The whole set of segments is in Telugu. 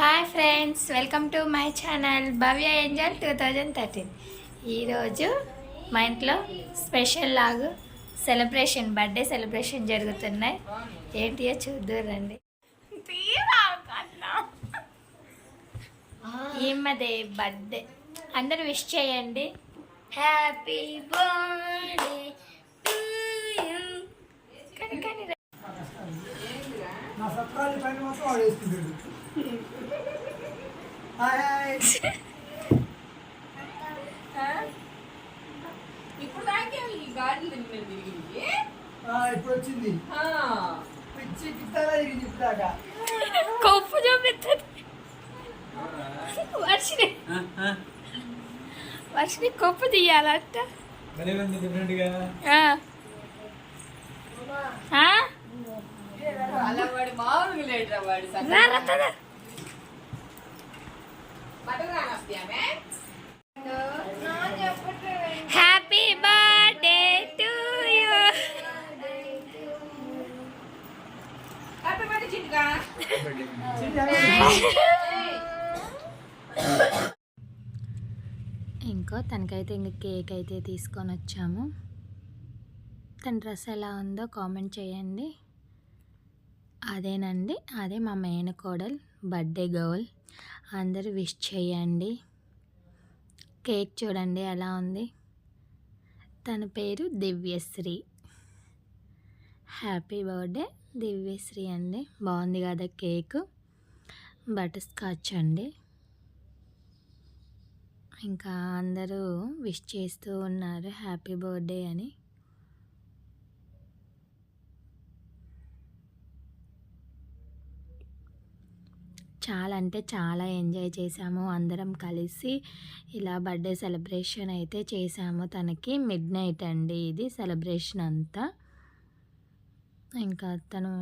Hi friends welcome to my channel Bhavya angel two thousand thirteen ఈరోజు మా ఇంట్లో స్పెషల్ లాగు సెలబ్రేషన్ బర్త్డే సెలబ్రేషన్ జరుగుతున్నాయి. ఏంటియో చూద్దరు రండి ఈమెదే బర్త్డే అందరూ విష్ చేయండి. హ్యాపీ బర్త్డే నా సత్రాలు పైన మాత్రం వాడు వేసుకుంటాడు హాయ్. హాయ్ ఇప్పుడు దాకే ఈ గాడిలు తిరిగి తిరిగింది? ఆ, ఇప్పుడు వచ్చింది. పిచ్చి పిస్తారా తిరిగింది ఇప్పుడాక కొప్పు చూపిస్తుంది వర్షిని వర్షిని కొప్పు తీయాలంట. డిఫరెంట్గా వాడు మామూలుగా వాడు happy birthday to you happy birthday చిట్టుగా ఇంకో తనకైతే ఇంక కేక్ అయితే తీసుకొని వచ్చాము. తన డ్రెస్ ఎలా ఉందో కామెంట్ చేయండి. అదేనండి. అదే మా మేనకోడల్ బర్త్డే గర్ల్. అందరూ విష్ చేయండి. కేక్ చూడండి ఎలా ఉంది. తన పేరు దివ్యశ్రీ. హ్యాపీ బర్త్డే దివ్యశ్రీ అండి. బాగుంది కదా కేక్. బటర్ స్కాచ్ అండి. ఇంకా అందరూ విష్ చేస్తూ ఉన్నారు హ్యాపీ బర్త్డే అని. చాలా అంటే చాలా ఎంజాయ్ చేసాము. అందరం కలిసి ఇలా బర్త్డే సెలబ్రేషన్ అయితే చేసాము. తనకి మిడ్ నైట్ అండి ఇది సెలబ్రేషన్ అంతా. ఇంకా తను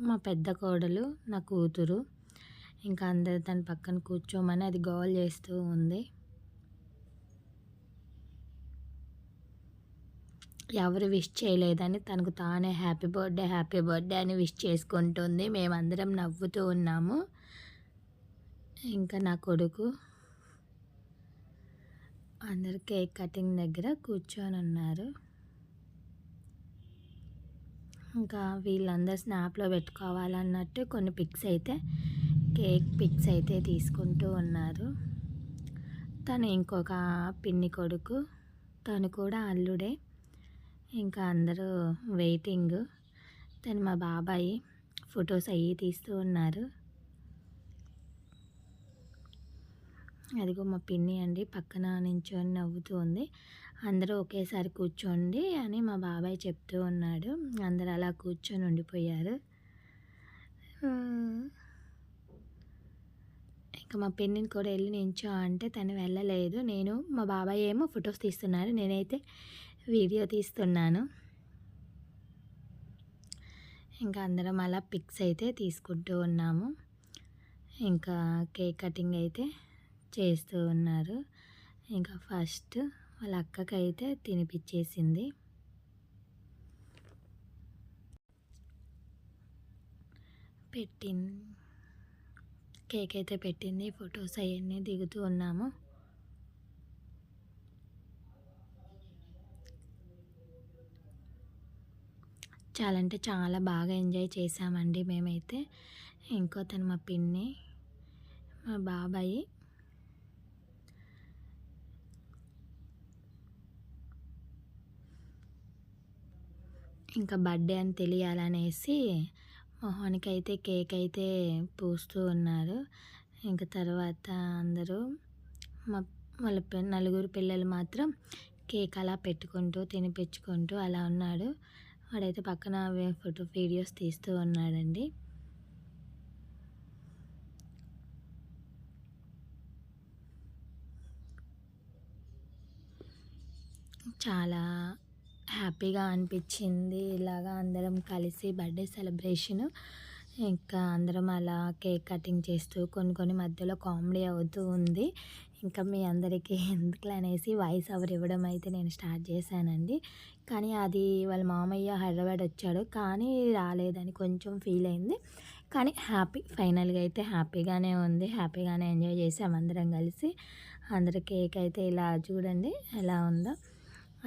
మా పెద్ద కోడలు నా కూతురు. ఇంకా అందరు తన పక్కన కూర్చోమని అది గోల్ చేస్తూ ఉంది. ఎవరు విష్ చేయలేదని తనకు తానే హ్యాపీ బర్త్డే హ్యాపీ బర్త్డే అని విష్ చేసుకుంటుంది. మేమందరం నవ్వుతూ ఉన్నాము. ఇంకా నా కొడుకు అందరు కేక్ కటింగ్ దగ్గర కూర్చొని ఉన్నారు. ఇంకా వీళ్ళందరూ స్నాప్లో పెట్టుకోవాలన్నట్టు కొన్ని పిక్స్ అయితే కేక్ పిక్స్ అయితే తీసుకుంటూ ఉన్నారు. తను ఇంకొక పిన్ని కొడుకు. తను కూడా అల్లుడే. ఇంకా అందరూ వెయిటింగ్. తను మా బాబాయి ఫొటోస్ అవి తీస్తూ ఉన్నారు. అదిగో మా పిన్ని అండి పక్కన నించొని నవ్వుతూ ఉంది. అందరూ ఒకేసారి కూర్చోండి అని మా బాబాయ్ చెప్తూ ఉన్నాడు. అందరూ అలా కూర్చొని ఉండిపోయారు. ఇంకా మా పిన్నిని కూడా వెళ్ళి నించో అంటే తను వెళ్ళలేదు. నేను మా బాబాయ్ ఏమో ఫొటోస్ తీస్తున్నారు. నేనైతే వీడియో తీస్తున్నాను. ఇంకా అందరం అలా పిక్స్ అయితే తీసుకుంటూ ఉన్నాము. ఇంకా కేక్ కటింగ్ అయితే చేస్తూ ఉన్నారు. ఇంకా ఫస్ట్ వాళ్ళ అక్కకి అయితే తినిపించేసింది పెట్టింది కేక్ అయితే పెట్టింది. ఫొటోస్ అవన్నీ దిగుతూ ఉన్నాము. చాలా అంటే చాలా బాగా ఎంజాయ్ చేసామండి మేమైతే. ఇంకో తను మా పిన్ని మా బాబాయి. ఇంకా బర్త్డే అని తెలియాలనేసి మొహానికి అయితే కేక్ అయితే పూస్తూ ఉన్నారు. ఇంకా తర్వాత అందరూ మా వాళ్ళ నలుగురు పిల్లలు మాత్రం కేక్ అలా పెట్టుకుంటూ తినిపించుకుంటూ అలా ఉన్నాడు వాడైతే పక్కన ఫోటో వీడియోస్ తీస్తూ ఉన్నాడండి. చాలా హ్యాపీగా అనిపించింది ఇలాగా అందరం కలిసి బర్త్డే సెలబ్రేషను. ఇంకా అందరం అలా కేక్ కటింగ్ చేస్తూ కొన్ని కొన్ని మధ్యలో కామెడీ అవుతూ ఉంది. ఇంకా మీ అందరికీ ఎందుకు అనేసి వాయిస్ ఓవర్ ఇవ్వడం అయితే నేను స్టార్ట్ చేశానండి. కానీ అది వాళ్ళ మామయ్య హైదరాబాద్ వచ్చాడు. కానీ రాలేదని కొంచెం ఫీల్ అయింది. కానీ హ్యాపీ ఫైనల్గా అయితే హ్యాపీగానే ఉంది. హ్యాపీగానే ఎంజాయ్ చేసాం అందరం కలిసి. అందరు కేక్ అయితే ఇలా చూడండి ఎలా ఉందో.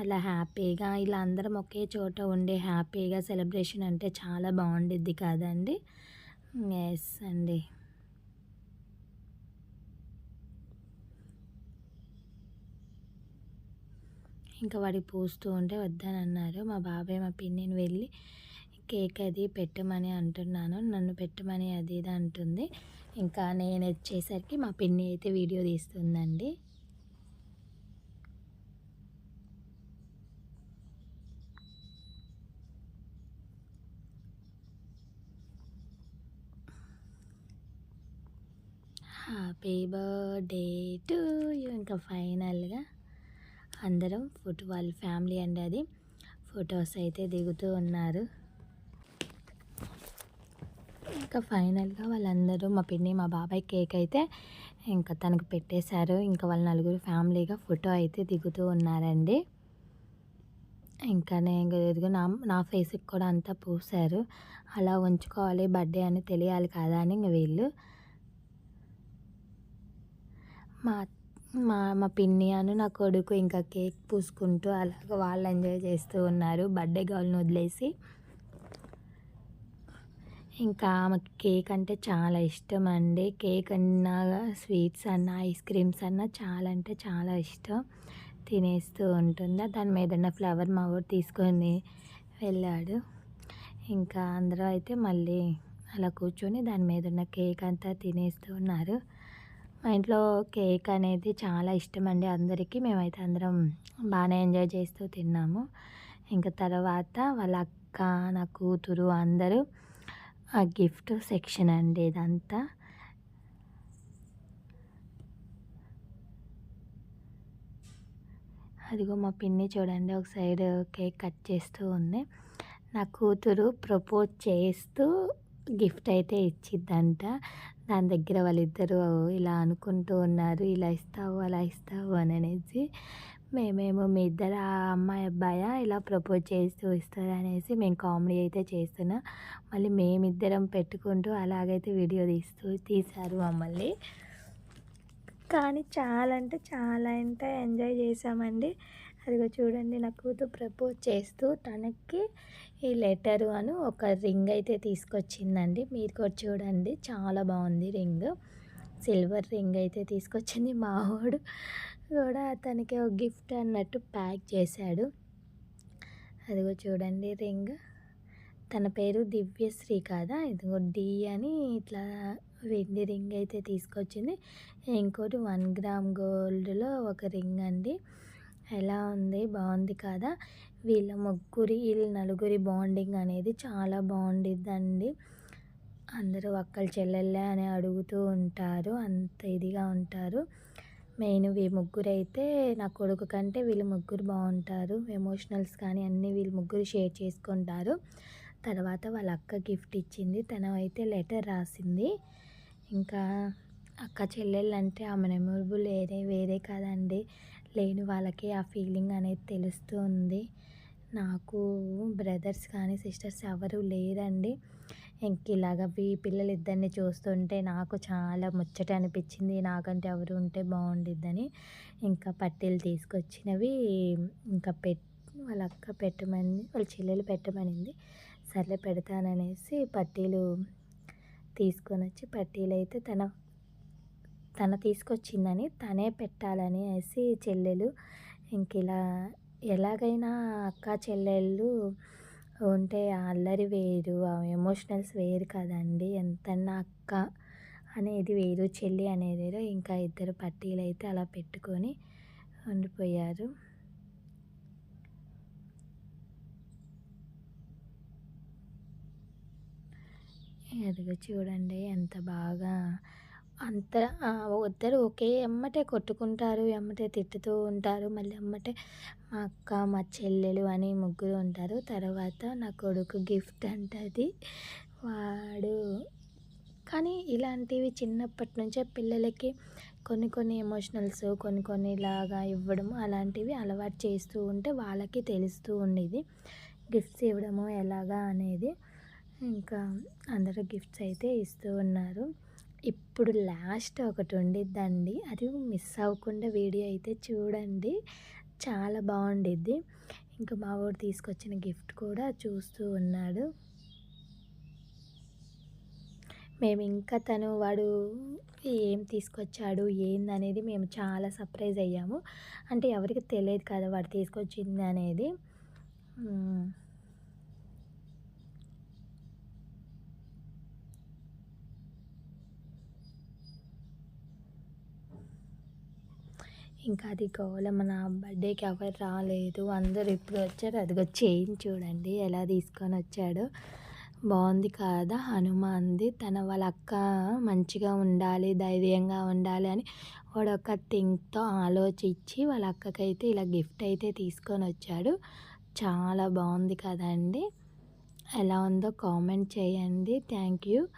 అలా హ్యాపీగా ఇలా అందరం ఒకే చోట ఉండే హ్యాపీగా సెలబ్రేషన్ అంటే చాలా బాగుండిద్ది కదండి? ఎస్ అండి. ఇంకా వాడికి పూస్తూ ఉంటే వద్దని అన్నారు మా బాబాయ్ మా పిన్నిని వెళ్ళి కేక్ అది పెట్టమని అంటున్నాను. నన్ను పెట్టమని అది ఇది అంటుంది. ఇంకా నేను వచ్చేసరికి మా పిన్ని అయితే వీడియో తీస్తుందండి. హ్యాపీ బర్త్డే టు యూ ఇంకా ఫైనల్గా అందరం ఫోటో వాళ్ళ ఫ్యామిలీ అండి అది. ఫొటోస్ అయితే దిగుతూ ఉన్నారు. ఇంకా ఫైనల్గా వాళ్ళందరూ మా పిన్ని మా బాబాయ్ కేక్ అయితే ఇంకా తనకు పెట్టేశారు. ఇంకా వాళ్ళ నలుగురు ఫ్యామిలీగా ఫోటో అయితే దిగుతూ ఉన్నారండి. ఇంకా నేను ఎదుగు నా నా ఫేస్కి కూడా అంతా పూసారు అలా ఉంచుకోవాలి బర్త్డే అని తెలియాలి కదా అని ఇంక వీళ్ళు. మా మా మా పిన్ని అను నా కొడుకు ఇంకా కేక్ పూసుకుంటూ అలాగ వాళ్ళు ఎంజాయ్ చేస్తూ ఉన్నారు. బర్త్డే గర్ల్ని వదిలేసి. ఇంకా ఆమెకి కేక్ అంటే చాలా ఇష్టం అండి. కేక్ అన్నా స్వీట్స్ అన్నా ఐస్ క్రీమ్స్ అన్నా చాలా అంటే చాలా ఇష్టం. తినేస్తూ ఉంటుంది. దాని మీద ఉన్న ఫ్లవర్ మా ఊరు తీసుకొని వెళ్ళాడు. ఇంకా అందరూ అయితే మళ్ళీ అలా కూర్చొని దాని మీద ఉన్న కేక్ అంతా తినేస్తూ ఉన్నారు. మా ఇంట్లో కేక్ అనేది చాలా ఇష్టం అండి అందరికీ. మేమైతే అందరం బాగానే ఎంజాయ్ చేస్తూ తిన్నాము. ఇంకా తర్వాత వాళ్ళ అక్క నా కూతురు అందరూ ఆ గిఫ్ట్ సెక్షన్ అండి ఇదంతా. అదిగో మా పిన్ని చూడండి ఒక సైడ్ కేక్ కట్ చేస్తూ ఉంది. నా కూతురు ప్రపోజ్ చేస్తూ గిఫ్ట్ అయితే ఇచ్చిద్దంట. దాని దగ్గర వాళ్ళిద్దరూ ఇలా అనుకుంటూ ఉన్నారు ఇలా ఇస్తావు అలా ఇస్తావు అని అనేసి. మేమేమో మీ ఇద్దరు ఆ అమ్మాయి అబ్బాయ ఇలా ప్రపోజ్ చేస్తూ ఇస్తారు అనేసి మేము కామెడీ అయితే చేస్తున్నాం. మళ్ళీ మేమిద్దరం పెట్టుకుంటూ అలాగైతే వీడియో తీస్తూ తీశారు మమ్మల్ని. కానీ చాలా అంటే చాలా అంటే ఎంజాయ్ చేసామండి అదిగో చూడండి నా కూతురు ప్రపోజ్ చేస్తూ తనకి ఈ లెటరు అని ఒక రింగ్ అయితే తీసుకొచ్చిందండి. మీరు కూడా చూడండి. చాలా బాగుంది రింగ్. సిల్వర్ రింగ్ అయితే తీసుకొచ్చింది మావాడు కూడా అతనికి ఒక గిఫ్ట్ అన్నట్టు ప్యాక్ చేశాడు. అదిగో చూడండి రింగ్. తన పేరు దివ్యశ్రీ కాదా? ఇదిగో డి అని ఇట్లా వెండి రింగ్ అయితే తీసుకొచ్చింది. ఇంకోటి వన్ గ్రామ్ గోల్డ్లో ఒక రింగ్ అండి ఎలా ఉంది? బాగుంది కదా? వీళ్ళ ముగ్గురి వీళ్ళ నలుగురి బాండింగ్ అనేది చాలా బాగుండిద్దండి. అందరూ అక్కల చెల్లెళ్ళే అని అడుగుతూ ఉంటారు. అంత ఇదిగా ఉంటారు. మెయిన్ వీ ముగ్గురు అయితే నా కొడుకు కంటే వీళ్ళు ముగ్గురు బాగుంటారు. ఎమోషనల్స్ కానీ అన్నీ వీళ్ళు ముగ్గురు షేర్ చేసుకుంటారు. తర్వాత వాళ్ళ అక్క గిఫ్ట్ ఇచ్చింది. తను అయితే లెటర్ రాసింది. ఇంకా అక్క చెల్లెళ్ళు అంటే ఆమె మెమొరబుల్ వేరే వేరే కాదండి. లేని వాళ్ళకి ఆ ఫీలింగ్ అనేది తెలుస్తూ ఉంది. నాకు బ్రదర్స్ కానీ సిస్టర్స్ ఎవరు లేరండి. ఇంక ఇలాగ ఈ పిల్లలు ఇద్దరిని చూస్తుంటే నాకు చాలా ముచ్చట అనిపించింది. నాకంటే ఎవరు ఉంటే బాగుండిద్దని ఇంకా పట్టీలు తీసుకొచ్చినవి ఇంకా పెట్ వాళ్ళ అక్క పెట్టమని వాళ్ళ చెల్లెలు పెట్టమనింది. సర్లే పెడతాననేసి పట్టీలు తీసుకొని వచ్చి పట్టీలు అయితే తన తన తీసుకొచ్చిందని తనే పెట్టాలని వేసి చెల్లెలు ఇంక ఇలా ఎలాగైనా అక్క చెల్లెళ్ళు ఉంటే ఆ అల్లరి వేరు ఆ ఎమోషనల్స్ వేరు కదండి. ఎంతన్నా అక్క అనేది వేరు చెల్లి అనేది వేరు. ఇంకా ఇద్దరు పట్టీలు అయితే అలా పెట్టుకొని ఉండిపోయారు. అదిగో చూడండి ఎంత బాగా అంత ఇద్దరు ఒకే ఎమ్మటే కొట్టుకుంటారు ఎమ్మటే తిట్టుతూ ఉంటారు. మళ్ళీ ఎమ్మటే మా అక్క మా చెల్లెలు అని ముగ్గురు ఉంటారు. తర్వాత నా కొడుకు గిఫ్ట్ అంటది వాడు కానీ ఇలాంటివి చిన్నప్పటి నుంచే పిల్లలకి కొన్ని కొన్ని ఎమోషనల్స్ కొన్ని కొన్ని ఇలాగా ఇవ్వడం అలాంటివి అలవాటు చేస్తూ ఉంటే వాళ్ళకి తెలుస్తూ ఉండేది. గిఫ్ట్స్ ఇవ్వడము ఎలాగా అనేది ఇంకా అందరూ గిఫ్ట్స్ అయితే ఇస్తూ ఉన్నారు. ఇప్పుడు లాస్ట్ ఒకటి ఉండిద్దండి. అది మిస్ అవ్వకుండా వీడియో అయితే చూడండి. చాలా బాగుండిద్ది. ఇంకా మా వాడు తీసుకొచ్చిన గిఫ్ట్ కూడా చూస్తూ ఉన్నాడు. మేము ఇంకా తను వాడు ఏం తీసుకొచ్చాడు ఏందనేది మేము చాలా సర్ప్రైజ్ అయ్యాము. అంటే ఎవరికి తెలియదు కదా వాడు తీసుకొచ్చింది అనేది ఇంకా అది గోల మన బర్త్డేకి ఎవరు రాలేదు. అందరూ ఎప్పుడు వచ్చారు. అదిగో చైన్ చూడండి. ఎలా తీసుకొని వచ్చాడు. బాగుంది కదా హనుమాన్ది. తన వాళ్ళ అక్క మంచిగా ఉండాలి ధైర్యంగా ఉండాలి అని వాడు ఒక థింక్తో ఆలోచించి వాళ్ళ అక్కకైతే ఇలా గిఫ్ట్ అయితే తీసుకొని వచ్చాడు. చాలా బాగుంది కదండి. ఎలా ఉందో కామెంట్ చేయండి. Thank you.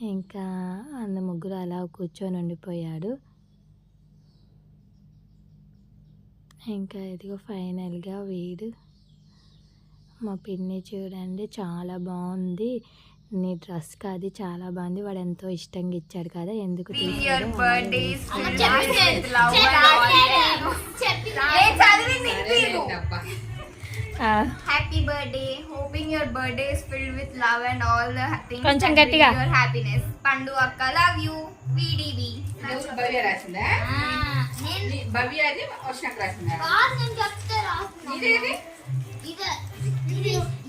ఇంకా అందు ముగ్గురు అలా కూర్చొని ఉండిపోయాడు. ఇంకా ఇదిగో ఫైనల్గా వీడు మా పిన్ని చూడండి చాలా బాగుంది. నీ డ్రెస్ కాదు చాలా బాగుంది. వాడు ఎంతో ఇష్టంగా ఇచ్చాడు కదా ఎందుకు your తీసాడో birthday అలాగే is filled with love and all. ఏ చదివింది ఇంగ్లీషు. ఆ, Happy birthday. Hoping your birthday is filled with love and all the ha- things కొంచెం గట్టిగా. your happiness. పండు అక్క లవ్ యూ. నువ్వు భవ్య రాసిందా భవ్య అది వర్షాక రాసిందా ఇదేది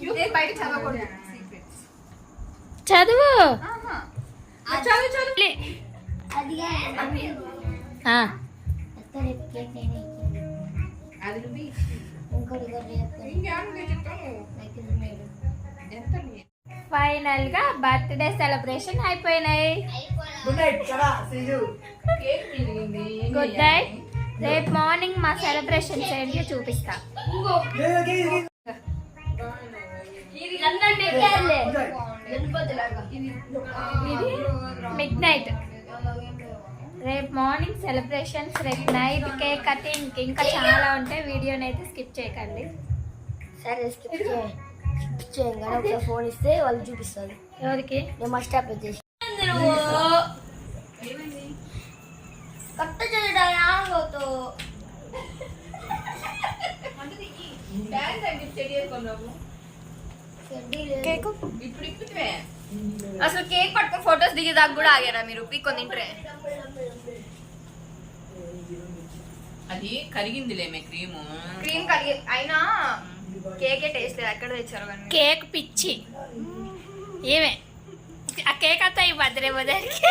ఇదే బయట చదవకూడదు. Secrets. చదువు. చదువు చదువు. ఆ, అది నువ్వు ఇంకేమన్నా చెప్తావు ఎంత నీ- ఫైనల్గా బర్త్డే సెలబ్రేషన్ అయిపోయినాయి. గుడ్ నైట్ రేపు మార్నింగ్ మా సెలబ్రేషన్స్ ఏంటో చూపిస్తా. ఇది మిడ్ నైట్ రేపు మార్నింగ్ సెలబ్రేషన్స్ రేపు నైట్ కేక్ కటింగ్ ఇంకా చాలా ఉంటాయి. వీడియోని అయితే స్కిప్ చేయకండి. సరే స్కిప్ చేయండి. కానీ ఒకసారి ఫోన్ ఇస్తే వాళ్ళు చూపిస్తారు. ఎవరికి? నేను మస్ట్ స్టాప్ వచ్చేసి కట్ట అసలు కేక్ పట్టుకొని ఫొటోస్ దిగేదాకా కూడా ఆగారా మీరు? పీక్కొని తింటారే అది కరిగిందిలేమే క్రీము. క్రీమ్ కలిగి అయినా కేకే టేస్ట్ లేదు ఎక్కడ తెచ్చారు? కేక్ పిచ్చి. ఏమే? ఆ కేక్ అంతా ఈ బర్త్డే బదరికి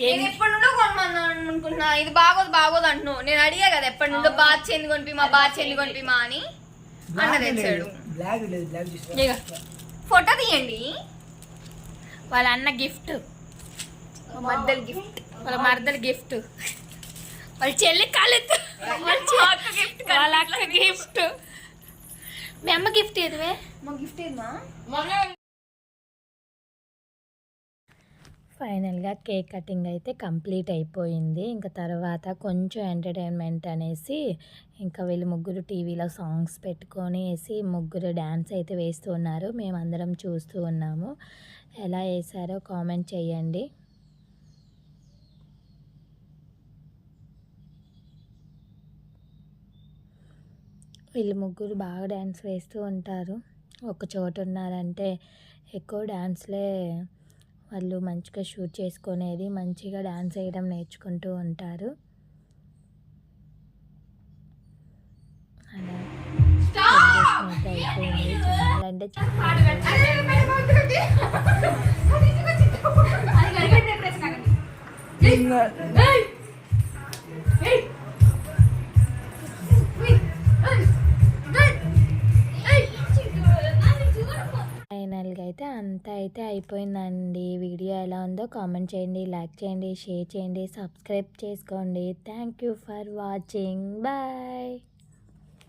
నేను ఎప్పటి నుండో కొనమన్నాను అనుకుంటున్నా ఇది బాగోదు బాగోదు అంటున్నావు. నేను అడిగా కదా ఎప్పటి నుండో బాత్ చెంది కొనిపిమా బాత్ చెంది కొనిపిమా అని. అన్న తెచ్చాడు. బ్లాక్ లేదు తీసుకో. ఫోటో తీయండి. వాళ్ళ అన్న గిఫ్ట్. మధ్యలో గిఫ్ట్. వాళ్ళ మరదలు గిఫ్ట్. వాళ్ళ చెల్లి కాలేదు వాళ్ళ చె- గిఫ్ట్ వాళ్ళ అక్క గిఫ్ట్. మీ అమ్మ గిఫ్ట్ ఎదువే మా గిఫ్ట్ ఏమా ఫైనల్గా కేక్ కటింగ్ అయితే కంప్లీట్ అయిపోయింది. ఇంకా తర్వాత కొంచెం ఎంటర్టైన్మెంట్ అనేసి ఇంకా వీళ్ళు ముగ్గురు టీవీలో సాంగ్స్ పెట్టుకొని వేసి ముగ్గురు డ్యాన్స్ అయితే వేస్తూ ఉన్నారు. మేమందరం చూస్తూ ఉన్నాము. ఎలా వేసారో కామెంట్ చేయండి వీళ్ళు ముగ్గురు బాగా డ్యాన్స్ వేస్తూ ఉంటారు. ఒక చోట ఉన్నారంటే ఎక్కువ డ్యాన్స్లే వాళ్ళు మంచిగా షూట్ చేసుకునేది మంచిగా డ్యాన్స్ వేయడం నేర్చుకుంటూ ఉంటారు అలా అయిపోయింది చాలా అంటే చాలా అంతా అయితే అయిపోయిందండి. వీడియో ఎలా ఉందో కామెంట్ చేయండి లైక్ చేయండి షేర్ చేయండి సబ్స్క్రైబ్ చేసుకోండి. Thank you for watching. Bye.